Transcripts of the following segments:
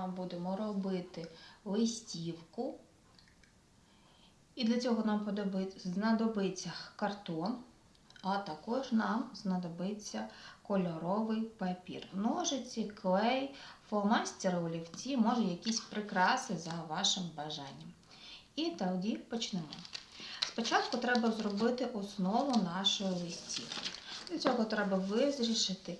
Вами будемо робити листівку. І для цього нам знадобиться картон, а також нам знадобиться кольоровий папір, ножиці, клей, фломастери, олівці, може якісь прикраси за вашим бажанням. І тоді почнемо. Спочатку треба зробити основу нашої листівки. Для цього треба визрішити,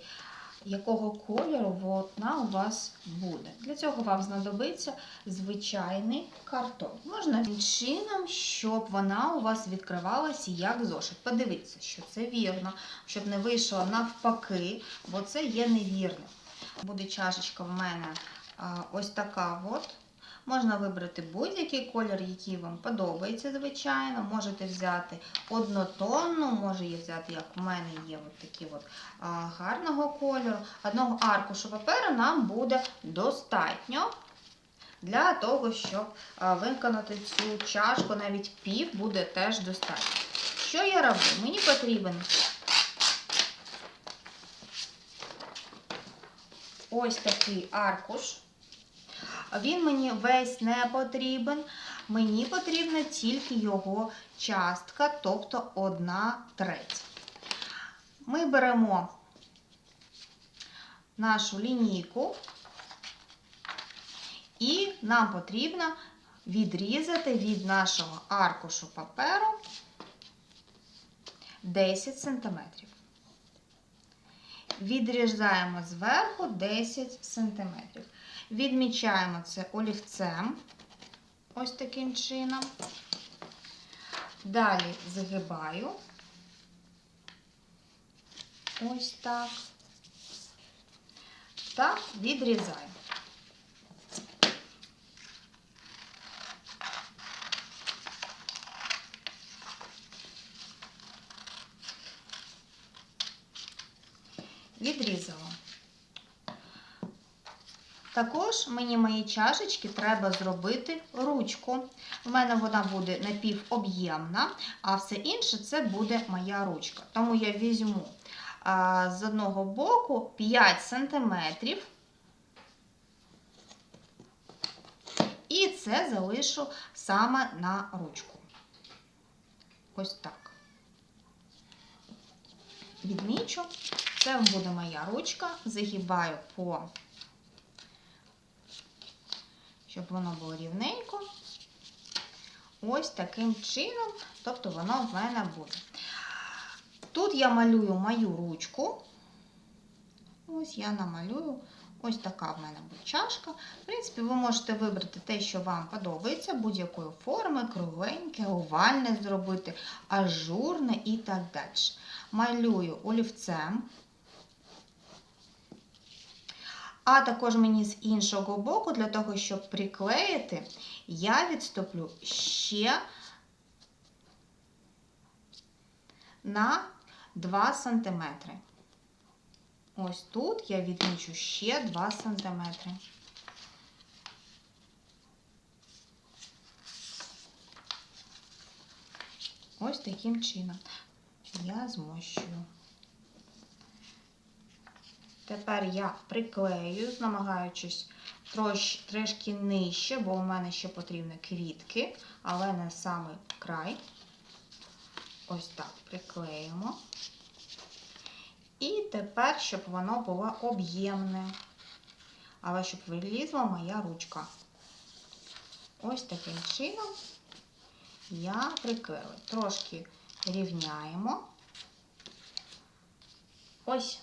якого кольору вона у вас буде. Для цього вам знадобиться звичайний картон. Можна чином, щоб вона у вас відкривалася як зошит. Подивіться, що це вірно, щоб не вийшло навпаки, бо це є невірно. Буде чашечка в мене ось така от. Можна вибрати будь-який колір, який вам подобається, звичайно. Можете взяти однотонну, може її взяти, як в мене є от такі от а, гарного кольору. Одного аркушу паперу нам буде достатньо для того, щоб виконати цю чашку, навіть пів буде теж достатньо. Що я роблю? Мені потрібен ось такий аркуш. Він мені весь не потрібен. Мені потрібна тільки його частка, тобто одна треть. Ми беремо нашу лінійку, і нам потрібно відрізати від нашого аркушу паперу 10 см. Відрізаємо зверху 10 см. Відмічаємо це олівцем, ось таким чином. Далі згибаю, ось так, та відрізаю. Відрізала. Також мені мої чашечки треба зробити ручку. У мене вона буде напівоб'ємна, а все інше це буде моя ручка. Тому я візьму а, з одного боку 5 см. І це залишу саме на ручку. Ось так. Відмічу. Це буде моя ручка. Загибаю по щоб воно було рівненько. Ось таким чином, тобто воно в мене буде. Тут я малюю мою ручку. Ось я намалюю. Ось така в мене буде чашка. В принципі, ви можете вибрати те, що вам подобається, будь-якої форми, кругленьке, овальне зробити, ажурне і так далі. Малюю олівцем. А також мені з іншого боку, для того, щоб приклеїти, я відступлю ще на 2 см. Ось тут я відмічу ще 2 см. Ось таким чином я змощую. Тепер я приклею, намагаючись трош, трошки нижче, бо у мене ще потрібні квітки, але не самий край. Ось так приклеїмо. І тепер, щоб воно було об'ємне. Але щоб вилізла моя ручка. Ось таким чином я приклею. Трошки рівняємо. Ось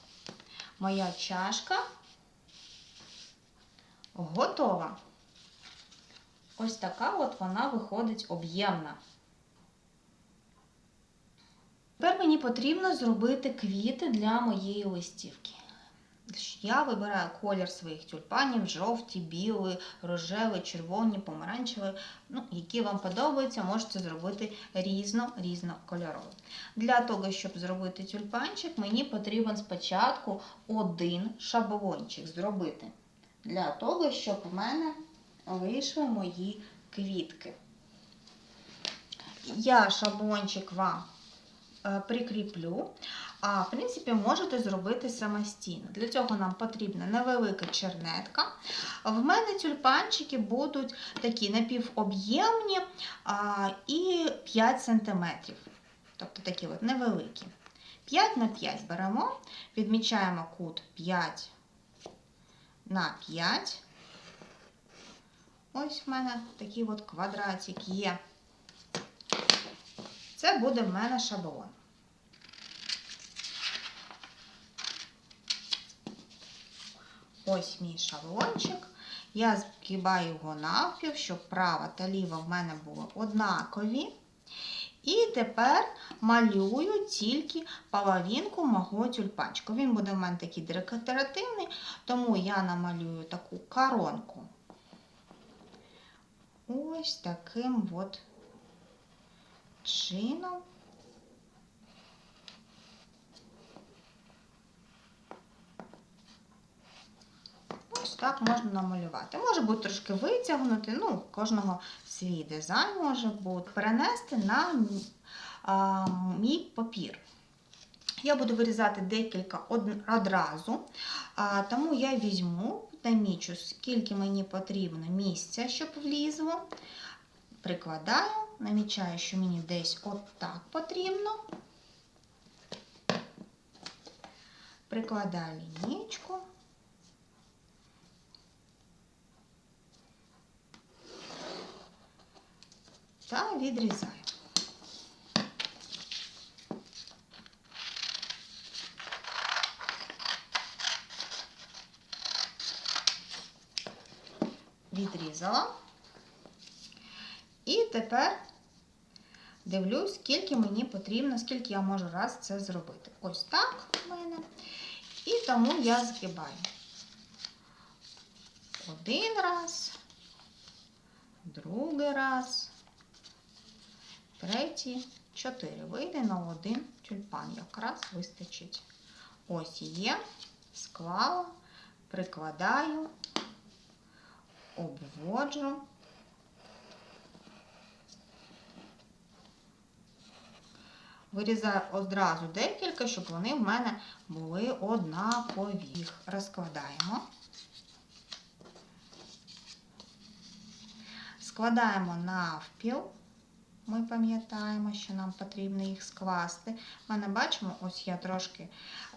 моя чашка готова. Ось така от вона виходить об'ємна. Тепер мені потрібно зробити квіти для моєї листівки. Я вибираю колір своїх тюльпанів, жовті, білі, рожеві, червоні, помаранчеві, ну, які вам подобаються, можете зробити різно-різно кольорові. Для того, щоб зробити тюльпанчик, мені потрібен спочатку один шаблончик зробити. Для того, щоб у мене вийшли мої квітки. Я шаблончик вам е, прикріплю. А в принципі, можете зробити самостійно. Для цього нам потрібна невелика чернетка. В мене тюльпанчики будуть такі напівоб'ємні і 5 см. Тобто такі от невеликі. 5 на 5 беремо, відмічаємо кут 5 на 5. Ось в мене такий от квадратик є. Це буде в мене шаблон. Ось мій шаблончик. Я згибаю його навпіл, щоб права та ліва в мене були однакові. І тепер малюю тільки половинку мого тюльпанчика. Він буде в мене такий декоративний, тому я намалюю таку коронку. Ось таким от чином. Ось так можна намалювати. Може бути трошки витягнути, ну, кожного свій дизайн може бути. Перенести на а, мій папір. Я буду вирізати декілька одразу, а, тому я візьму, намічу, скільки мені потрібно місця, щоб влізло. Прикладаю, намічаю, що мені десь отак потрібно. Прикладаю лінійку. Та відрізаю. Відрізала. І тепер дивлюсь, скільки мені потрібно, скільки я можу раз це зробити. Ось так у мене. І тому я згибаю. Один раз, другий раз, третій, чотири. Вийде на один тюльпан. Якраз вистачить. Ось є, склала, прикладаю, обводжу. Вирізаю одразу декілька, щоб вони в мене були однакові. Розкладаємо. Складаємо навпіл. Ми пам'ятаємо, що нам потрібно їх скласти. У мене бачимо, ось я трошки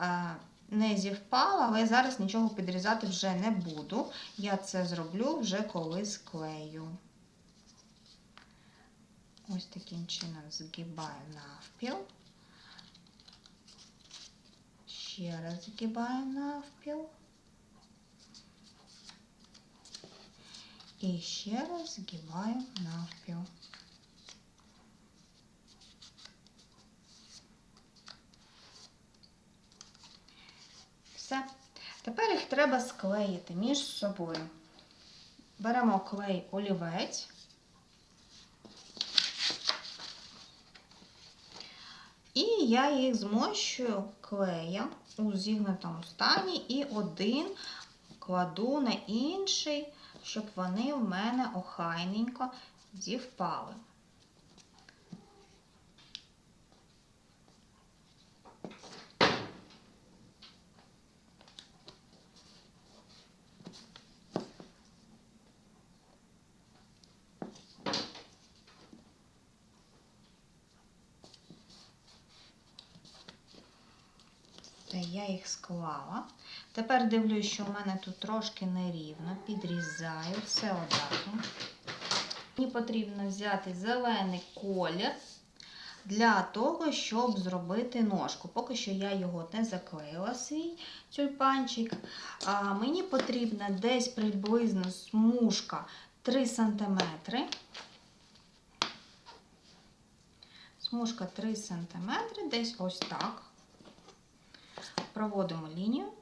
е, не зівпала, але зараз нічого підрізати вже не буду. Я це зроблю вже коли склею. Ось таким чином згибаю навпіл. Ще раз згибаю навпіл. І ще раз згибаю навпіл. Все. Тепер їх треба склеїти між собою. Беремо клей олівець. І я їх змощую клеєм у зігнутому стані і один кладу на інший, щоб вони в мене охайненько зівпали. Та я їх склала. Тепер дивлюсь, що в мене тут трошки нерівно, підрізаю все одразу. Мені потрібно взяти зелений колір для того, щоб зробити ножку. Поки що я його не заклеїла, свій тюльпанчик. А, Мені потрібна десь приблизно смужка 3 см. Смужка 3 см, десь ось так проводимо лінію.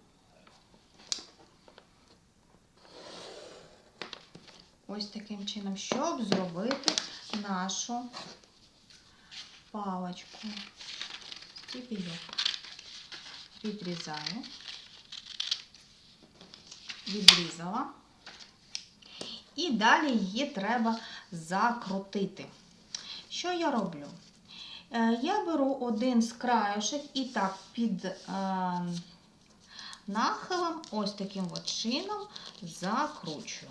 Ось таким чином, щоб зробити нашу палочку. Стіпійок. Відрізаю, відрізала. І далі її треба закрутити. Що я роблю? Е, Я беру один з краюшек і так під е, нахилом, ось таким от чином закручую.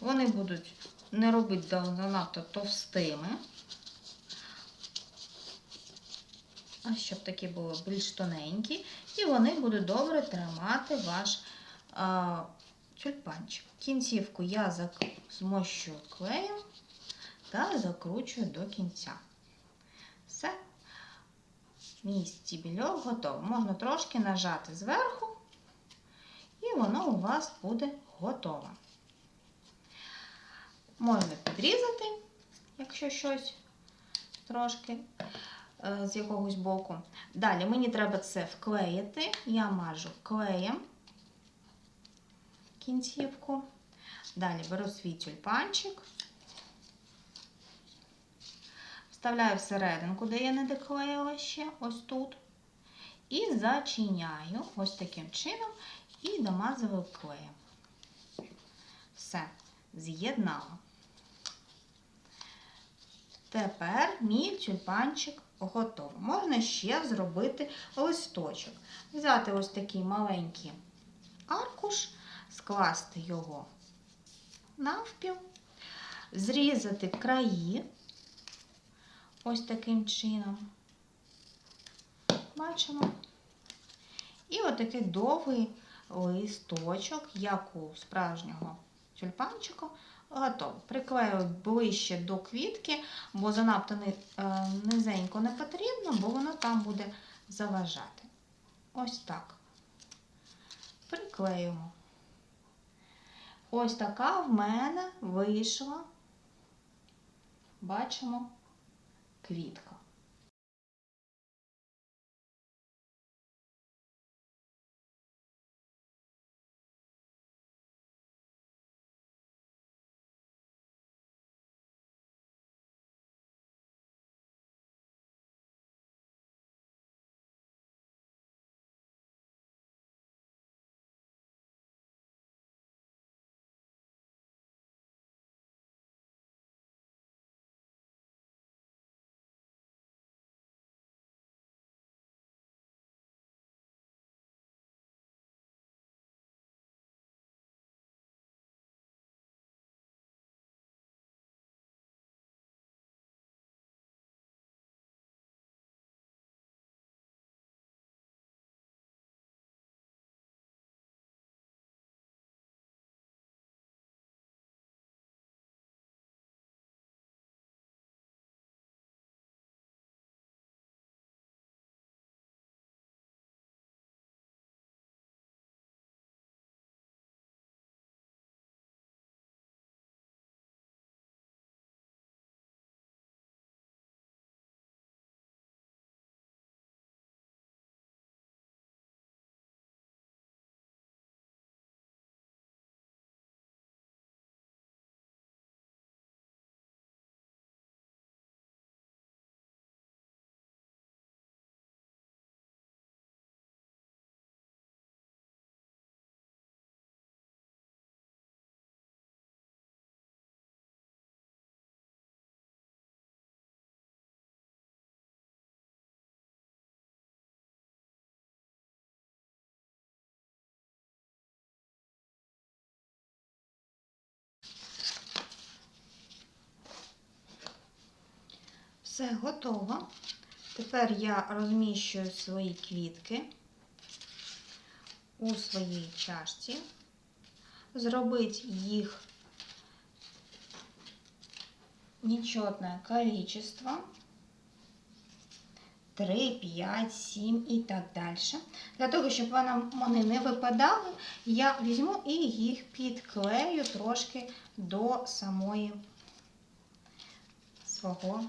Вони будуть не робити занадто товстими, а щоб такі були більш тоненькі, і вони будуть добре тримати ваш тюльпанчик. Кінцівку я змощую клеєм та закручую до кінця. Все. Мій стібельок готовий. Можна трошки нажати зверху, і воно у вас буде готове. Можна підрізати, якщо щось трошки е, з якогось боку. Далі мені треба це вклеїти. Я мажу клеєм кінцівку. Далі беру свій тюльпанчик, вставляю всерединку, де я не доклеїла ще, ось тут. І зачиняю ось таким чином і домазую клеєм. Все, з'єднала. Тепер мій тюльпанчик готовий. Можна ще зробити листочок. Взяти ось такий маленький аркуш, скласти його навпіл, зрізати краї ось таким чином. Бачимо. І отакий довгий листочок, як у справжнього тюльпанчика, готовий. Приклею ближче до квітки, бо занадто е, низенько не потрібно, бо воно там буде заважати. Ось так. Приклеюємо. Ось така в мене вийшла, бачимо, квітка. Все готово. Тепер я розміщую свої квітки у своїй чашці. Зробити їх нечетное количество. 3, 5, 7 і так далі. Для того, щоб вони не випадали, я візьму і їх підклею трошки до самої свого